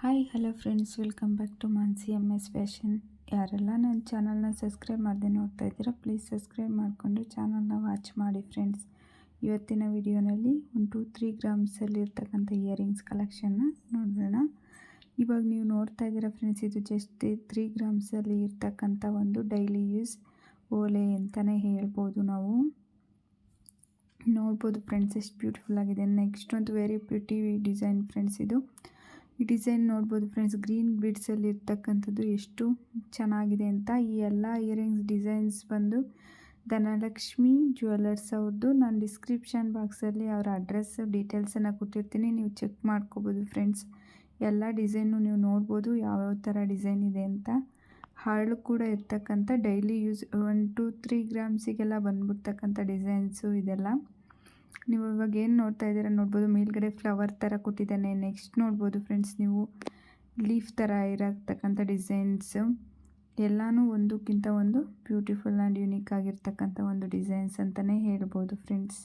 Hi, hello friends, welcome back to Mansi M S fashion. ಯಾರೆಲ್ಲ ನನ್ನ ಚಾನಲ್ನ subscribe ಮಾಡದೆ ನೋಡ್ತಾ ಇದ್ದೀರಾ, ಪ್ಲೀಸ್ ಸಬ್ಸ್ಕ್ರೈಬ್ ಮಾಡಿಕೊಂಡು ಚಾನಲ್ನ ವಾಚ್ ಮಾಡಿ ಫ್ರೆಂಡ್ಸ್. ಇವತ್ತಿನ ವಿಡಿಯೋನಲ್ಲಿ ಒಂದು ಟೂ ತ್ರೀ ಗ್ರಾಮ್ಸಲ್ಲಿ ಇರ್ತಕ್ಕಂಥ ಇಯರಿಂಗ್ಸ್ ಕಲೆಕ್ಷನ್ನ ನೋಡೋಣ. ಇವಾಗ ನೀವು ನೋಡ್ತಾ ಇದ್ದೀರಾ ಫ್ರೆಂಡ್ಸ್, ಇದು ಜಸ್ಟ್ ತ್ರೀ ಗ್ರಾಮ್ಸಲ್ಲಿ ಇರ್ತಕ್ಕಂಥ ಒಂದು ಡೈಲಿ ಯೂಸ್ ಓಲೆ ಅಂತಲೇ ಹೇಳ್ಬೋದು ನಾವು. ನೋಡ್ಬೋದು ಫ್ರೆಂಡ್ಸ್, ಎಷ್ಟು ಬ್ಯೂಟಿಫುಲ್ ಆಗಿದೆ. ನೆಕ್ಸ್ಟ್ ಒಂದು ವೆರಿ ಬ್ಯೂಟಿ ಡಿಸೈನ್ ಫ್ರೆಂಡ್ಸ್ ಇದು. ಈ ಡಿಸೈನ್ ನೋಡ್ಬೋದು ಫ್ರೆಂಡ್ಸ್. ಗ್ರೀನ್ ಬಿಡ್ಸಲ್ಲಿ ಇರ್ತಕ್ಕಂಥದ್ದು ಎಷ್ಟು ಚೆನ್ನಾಗಿದೆ ಅಂತ ಈ ಎಲ್ಲ ಇಯರಿಂಗ್ಸ್, ಡಿಸೈನ್ಸ್ ಬಂದು ಧನಲಕ್ಷ್ಮಿ ಜ್ಯುವೆಲರ್ಸ್ ಅವ್ರದ್ದು ನಾನು ಡಿಸ್ಕ್ರಿಪ್ಷನ್ ಬಾಕ್ಸಲ್ಲಿ ಅವರ ಅಡ್ರೆಸ್ ಡೀಟೇಲ್ಸನ್ನು ಕೊಟ್ಟಿರ್ತೀನಿ. ನೀವು ಚೆಕ್ ಮಾಡ್ಕೋಬೋದು ಫ್ರೆಂಡ್ಸ್. ಎಲ್ಲ ಡಿಸೈನು ನೀವು ನೋಡ್ಬೋದು ಯಾವ್ಯಾವ ಥರ ಡಿಸೈನ್ ಇದೆ ಅಂತ. ಹಾಳು ಕೂಡ ಇರ್ತಕ್ಕಂಥ daily use one two three ಗ್ರಾಮ್ಸಿಗೆಲ್ಲ ಬಂದ್ಬಿಡ್ತಕ್ಕಂಥ ಡಿಸೈನ್ಸು ಇದೆಲ್ಲ. ನೀವು ಇವಾಗ ಏನು ನೋಡ್ತಾ ಇದ್ದೀರಾ ನೋಡ್ಬೋದು, ಮೇಲ್ಗಡೆ ಫ್ಲವರ್ ಥರ ಕೊಟ್ಟಿದ್ದಾನೆ. ನೆಕ್ಸ್ಟ್ ನೋಡ್ಬೋದು ಫ್ರೆಂಡ್ಸ್ ನೀವು ಲೀಫ್ ಥರ ಇರತಕ್ಕಂಥ ಡಿಸೈನ್ಸು ಎಲ್ಲನೂ ಒಂದಕ್ಕಿಂತ ಒಂದು ಬ್ಯೂಟಿಫುಲ್ ಆ್ಯಂಡ್ ಯುನೀಕ್ ಆಗಿರ್ತಕ್ಕಂಥ ಒಂದು ಡಿಸೈನ್ಸ್ ಅಂತಲೇ ಹೇಳ್ಬೋದು ಫ್ರೆಂಡ್ಸ್